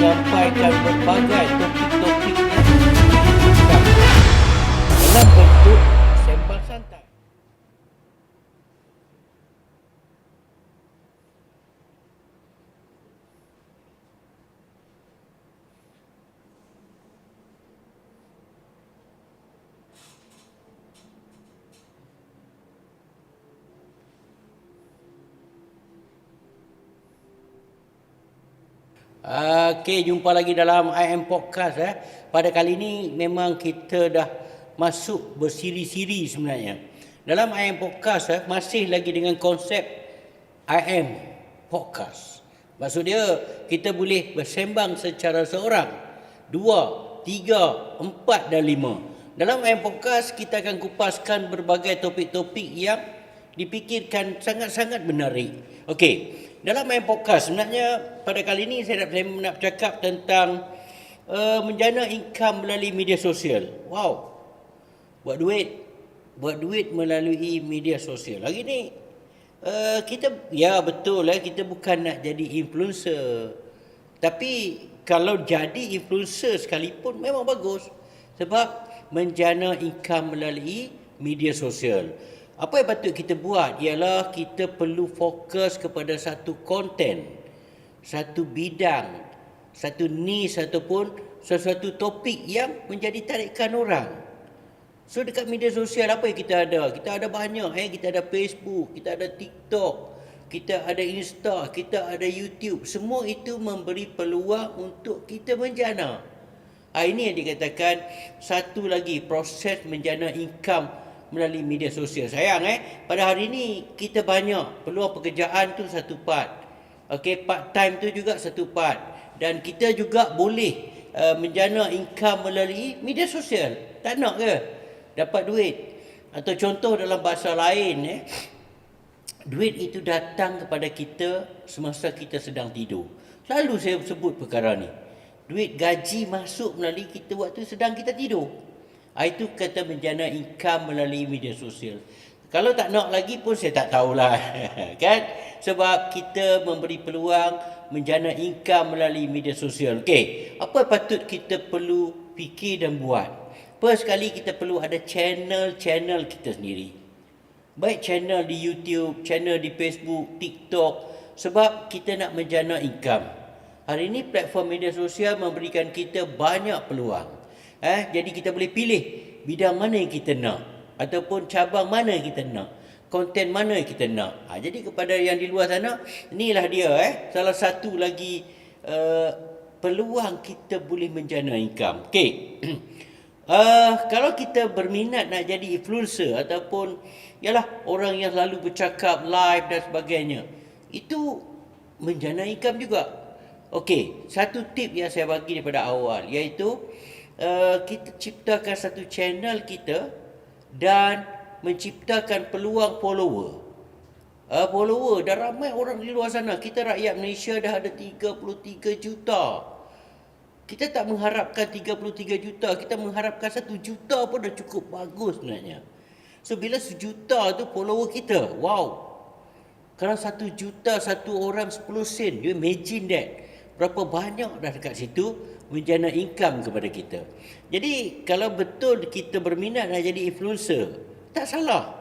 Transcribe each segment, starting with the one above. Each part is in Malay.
menyampaikan berbagai topik-topik yang dibutuhkan dalam bentuk Okey, jumpa lagi dalam IM Podcast eh. Pada kali ini memang kita dah masuk bersiri-siri sebenarnya. Dalam IM Podcast eh, masih lagi dengan konsep IM Podcast. Maksud dia kita boleh bersembang secara seorang, dua, tiga, empat dan lima. Dalam IM Podcast kita akan kupaskan berbagai topik-topik yang dipikirkan sangat-sangat menarik. Okey, dalam main podcast sebenarnya pada kali ini saya nak, saya nak bercakap tentang uh, menjana income melalui media sosial. Wow. Buat duit. Buat duit melalui media sosial. Hari ni uh, kita ya betul lah kita bukan nak jadi influencer. Tapi kalau jadi influencer sekalipun memang bagus sebab menjana income melalui media sosial. Apa yang patut kita buat ialah kita perlu fokus kepada satu konten, satu bidang, satu niche ataupun sesuatu topik yang menjadi tarikan orang. So dekat media sosial apa yang kita ada? Kita ada banyak eh, kita ada Facebook, kita ada TikTok, kita ada Insta, kita ada YouTube. Semua itu memberi peluang untuk kita menjana. Ah ini yang dikatakan satu lagi proses menjana income melalui media sosial. Sayang eh, pada hari ini kita banyak peluang pekerjaan tu satu part. Okey, part time tu juga satu part. Dan kita juga boleh uh, menjana income melalui media sosial. Tak nak ke dapat duit? Atau contoh dalam bahasa lain eh, duit itu datang kepada kita semasa kita sedang tidur. Selalu saya sebut perkara ni. Duit gaji masuk melalui kita waktu sedang kita tidur. Ha, itu kata menjana income melalui media sosial. Kalau tak nak lagi pun saya tak tahulah. kan? Sebab kita memberi peluang menjana income melalui media sosial. Okey, apa patut kita perlu fikir dan buat? First sekali kita perlu ada channel-channel kita sendiri. Baik channel di YouTube, channel di Facebook, TikTok. Sebab kita nak menjana income. Hari ini platform media sosial memberikan kita banyak peluang. Eh, jadi kita boleh pilih bidang mana yang kita nak ataupun cabang mana yang kita nak, konten mana yang kita nak. Ha, jadi kepada yang di luar sana, inilah dia eh salah satu lagi uh, peluang kita boleh menjana income. Okey. Uh, kalau kita berminat nak jadi influencer ataupun yalah orang yang selalu bercakap live dan sebagainya, itu menjana income juga. Okey, satu tip yang saya bagi daripada awal iaitu uh, kita ciptakan satu channel kita dan menciptakan peluang follower. Uh, follower dah ramai orang di luar sana. Kita rakyat Malaysia dah ada 33 juta. Kita tak mengharapkan 33 juta, kita mengharapkan 1 juta pun dah cukup bagus sebenarnya. So bila sejuta tu follower kita, wow. Kalau satu juta satu orang 10 sen, you imagine that. Berapa banyak dah dekat situ menjana income kepada kita. Jadi kalau betul kita berminat nak jadi influencer, tak salah.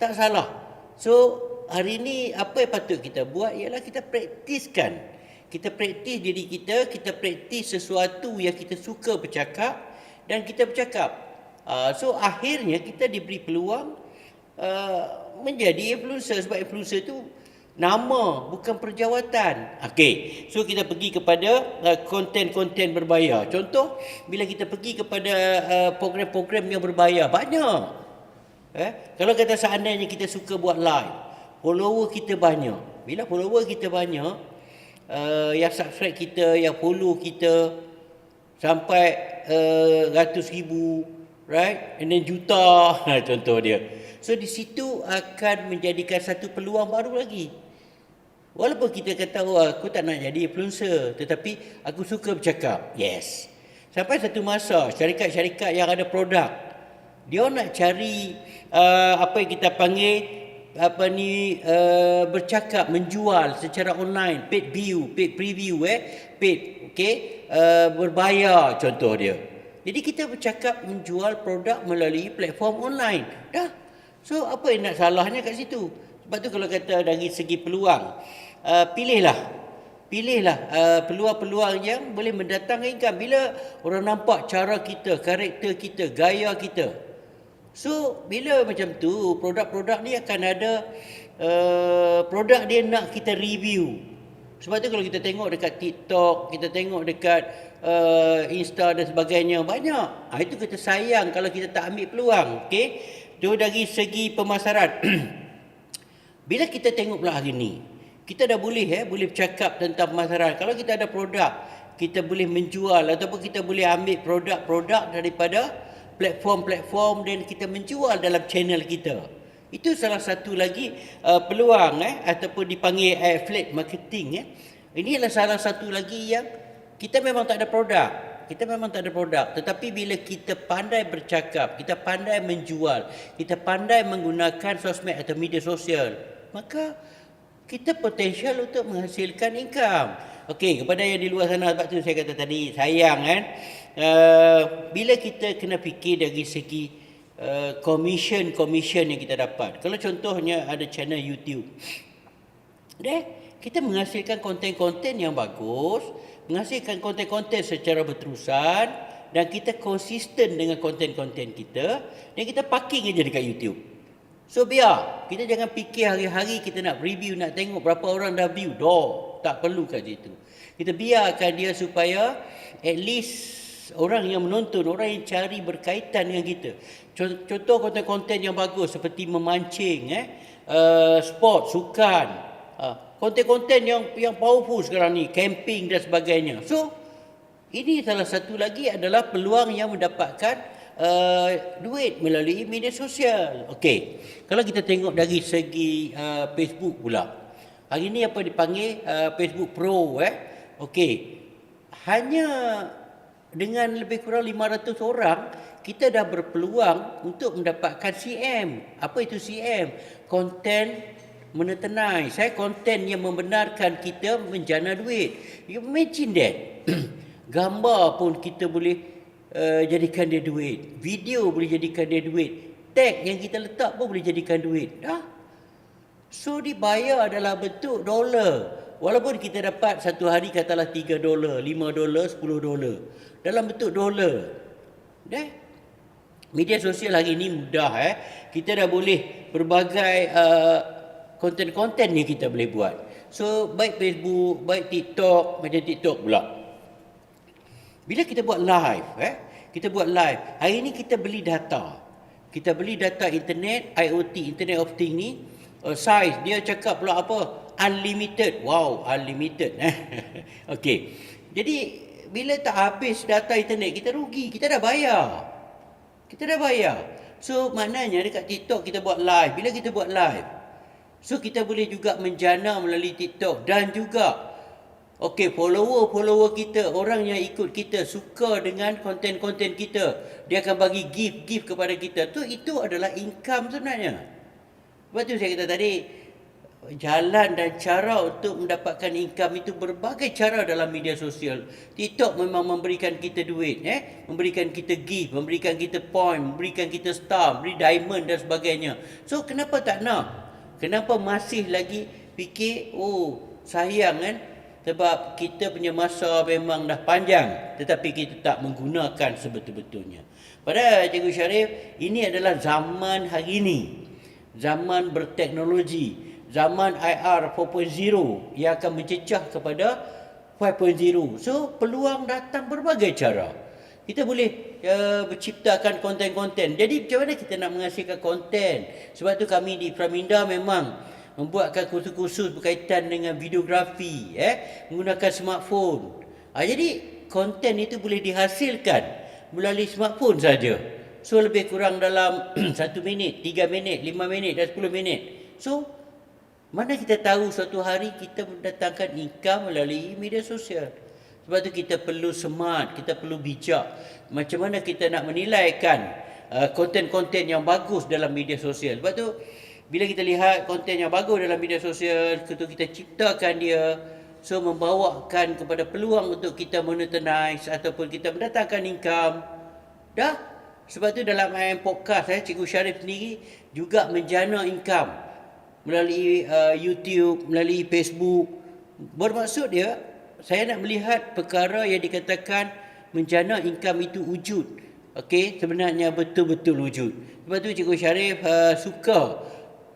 Tak salah. So hari ini apa yang patut kita buat ialah kita praktiskan. Kita praktis diri kita, kita praktis sesuatu yang kita suka bercakap dan kita bercakap. Uh, so akhirnya kita diberi peluang uh, menjadi influencer sebab influencer itu Nama bukan perjawatan. Okey. So kita pergi kepada uh, konten-konten berbayar. Contoh bila kita pergi kepada uh, program-program yang berbayar banyak. Eh, kalau kata seandainya kita suka buat live, follower kita banyak. Bila follower kita banyak, uh, yang subscribe kita, yang follow kita sampai uh, ratus ribu, right? And then juta, contoh dia. So di situ akan menjadikan satu peluang baru lagi. Walaupun kita kata oh, aku tak nak jadi influencer tetapi aku suka bercakap. Yes. Sampai satu masa syarikat-syarikat yang ada produk dia nak cari uh, apa yang kita panggil apa ni uh, bercakap menjual secara online paid view paid preview eh? Paid okey uh, berbayar contoh dia. Jadi kita bercakap menjual produk melalui platform online. Dah. So apa yang nak salahnya kat situ sebab tu kalau kata dari segi peluang uh, pilihlah pilihlah uh, peluang-peluang yang boleh mendatangkan income bila orang nampak cara kita karakter kita gaya kita So bila macam tu produk-produk ni akan ada uh, produk dia nak kita review. Sebab tu kalau kita tengok dekat TikTok, kita tengok dekat uh, Insta dan sebagainya banyak. Ha, itu kita sayang kalau kita tak ambil peluang, okey? Tu dari segi pemasaran. bila kita tengok pula hari ni, kita dah boleh eh boleh bercakap tentang pemasaran. Kalau kita ada produk, kita boleh menjual ataupun kita boleh ambil produk-produk daripada platform-platform dan kita menjual dalam channel kita. Itu salah satu lagi uh, peluang eh ataupun dipanggil affiliate marketing eh. Ini adalah salah satu lagi yang kita memang tak ada produk. Kita memang tak ada produk, tetapi bila kita pandai bercakap, kita pandai menjual, kita pandai menggunakan sosmed atau media sosial, maka kita potensial untuk menghasilkan income. Okey, kepada yang di luar sana sebab tu saya kata tadi sayang kan. Uh, bila kita kena fikir dari segi uh, commission commission yang kita dapat. Kalau contohnya ada channel YouTube. Deh, kita menghasilkan konten-konten yang bagus, menghasilkan konten-konten secara berterusan dan kita konsisten dengan konten-konten kita dan kita parking aja dekat YouTube. So biar kita jangan fikir hari-hari kita nak review nak tengok berapa orang dah view. Doh, tak perlu kat situ. Kita biarkan dia supaya at least orang yang menonton, orang yang cari berkaitan dengan kita. Contoh konten-konten yang bagus seperti memancing, eh, uh, sport, sukan, uh, konten-konten yang yang powerful sekarang ni, camping dan sebagainya. So, ini salah satu lagi adalah peluang yang mendapatkan uh, duit melalui media sosial. Okey, kalau kita tengok dari segi uh, Facebook pula. Hari ini apa dipanggil uh, Facebook Pro eh. Okey. Hanya dengan lebih kurang 500 orang kita dah berpeluang untuk mendapatkan CM. Apa itu CM? Konten menetenai. Saya konten yang membenarkan kita menjana duit. You imagine that. Gambar pun kita boleh uh, jadikan dia duit. Video boleh jadikan dia duit. Tag yang kita letak pun boleh jadikan duit. Dah. So dibayar adalah bentuk dolar. Walaupun kita dapat satu hari katalah 3 dolar, 5 dolar, 10 dolar dalam bentuk dolar. Dah. Media sosial hari ini mudah eh. Kita dah boleh berbagai uh, konten-konten yang kita boleh buat. So baik Facebook, baik TikTok, macam TikTok pula. Bila kita buat live eh, kita buat live. Hari ini kita beli data. Kita beli data internet, IoT, Internet of Things ni. Uh, size dia cakap pula apa? Unlimited. Wow, unlimited eh. Okey. Jadi bila tak habis data internet kita rugi kita dah bayar kita dah bayar so maknanya dekat TikTok kita buat live bila kita buat live so kita boleh juga menjana melalui TikTok dan juga okey follower-follower kita orang yang ikut kita suka dengan konten-konten kita dia akan bagi gift-gift kepada kita tu itu adalah income sebenarnya sebab tu saya kata tadi jalan dan cara untuk mendapatkan income itu berbagai cara dalam media sosial. TikTok memang memberikan kita duit, eh? memberikan kita gift, memberikan kita point, memberikan kita star, beri diamond dan sebagainya. So kenapa tak nak? Kenapa masih lagi fikir, oh sayang kan? Sebab kita punya masa memang dah panjang tetapi kita tak menggunakan sebetul-betulnya. Pada Cikgu Syarif, ini adalah zaman hari ini. Zaman berteknologi zaman IR 4.0 yang akan mencecah kepada 5.0. So peluang datang berbagai cara. Kita boleh uh, menciptakan konten-konten. Jadi macam mana kita nak menghasilkan konten? Sebab tu kami di Praminda memang membuatkan kursus-kursus berkaitan dengan videografi, eh, menggunakan smartphone. Ha, jadi konten itu boleh dihasilkan melalui smartphone saja. So lebih kurang dalam 1 minit, 3 minit, 5 minit dan 10 minit. So mana kita tahu suatu hari kita mendatangkan income melalui media sosial. Sebab tu kita perlu smart, kita perlu bijak. Macam mana kita nak menilaikan uh, konten-konten yang bagus dalam media sosial. Sebab tu Bila kita lihat konten yang bagus dalam media sosial, kita kita ciptakan dia, so membawakan kepada peluang untuk kita monetize ataupun kita mendatangkan income. Dah. Sebab tu dalam IM Podcast, eh, Cikgu Syarif sendiri juga menjana income melalui uh, YouTube, melalui Facebook. Bermaksud dia, saya nak melihat perkara yang dikatakan menjana income itu wujud. Okey, sebenarnya betul-betul wujud. Sebab tu Cikgu Syarif uh, suka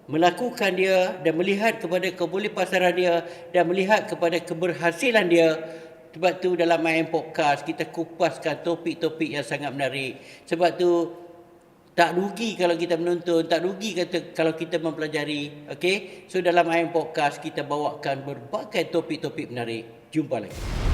melakukan dia dan melihat kepada kebolehpasaran dia dan melihat kepada keberhasilan dia sebab tu dalam main podcast kita kupaskan topik-topik yang sangat menarik. Sebab tu tak rugi kalau kita menonton, tak rugi kata kalau kita mempelajari. Okey. So dalam main podcast kita bawakan berbagai topik-topik menarik. Jumpa lagi.